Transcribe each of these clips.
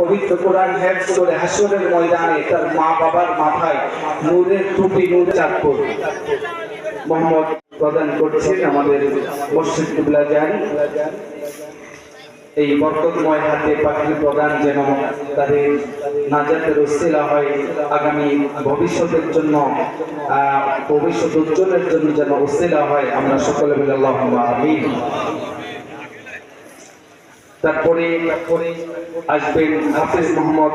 পবিত্র কোরআন হেফজ করে হাসরের ময়দানে তার মা বাবার মাথায় নূরের টুপি, নূর চাঁদপুর। মোহাম্মদ প্রদান করছেন আমাদের মসজিদ কিবলা যান এই বরকতময় হাতে পাখির প্রদান যেন তাদের নাজাতের উস্তিলা হয় আগামী ভবিষ্যতের জন্য ভবিষ্যৎ উজ্জ্বলের জন্য যেন উস্তিলা হয়। আমরা সকলে মিলে আল্লাহ আমিন। তারপরে আসবেন হাফিজ মোহাম্মদ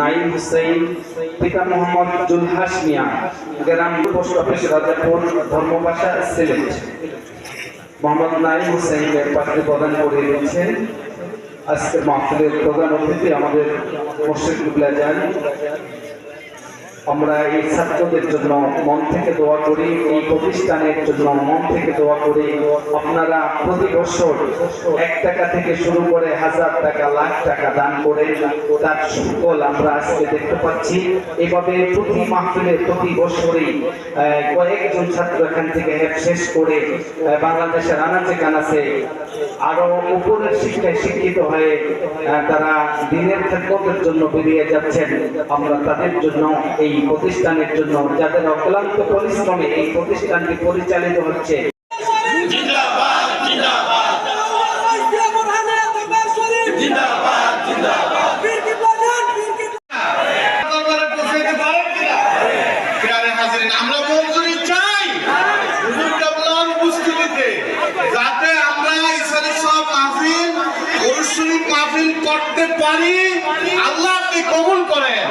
নাইম হুসাইন, পিতা মোহাম্মদ জুলহাস মিয়া গ্রাম পোস্ট অফিস রাজাপুর ধর্মবাসা সিলেট। মোহাম্মদ নাইম হুসাইনের পাত্রে প্রদান করে দিয়েছেন আজকের মাহফিলের প্রধান অতিথি আমাদের কুবলা যান আমরা এই ছাত্রদের জন্য মন থেকে দোয়া করি, এই প্রতিষ্ঠানের জন্য মন থেকে দোয়া করি। আপনারা প্রতি বছর এক টাকা থেকে শুরু করে হাজার টাকা, লাখ টাকা দান করে তার সুফল আমরা আজকে দেখতে পাচ্ছি। এভাবে প্রতি মাহফিলে, প্রতি বছরই কয়েকজন ছাত্র এখান থেকে শেষ করে বাংলাদেশের আনাচে কানাচে আরও উপরের শিক্ষায় শিক্ষিত হয়ে তারা দিনের খেদমতের জন্য বেরিয়ে যাচ্ছেন। আমরা তাদের জন্য এই প্রতিষ্ঠানের জন্য যাদের অক্লান্ত পরিশ্রমে এই প্রতিষ্ঠানটি পরিচালিত হচ্ছে। চাই যাতে আমরা করতে পারি আল্লাহ কবুল করেন।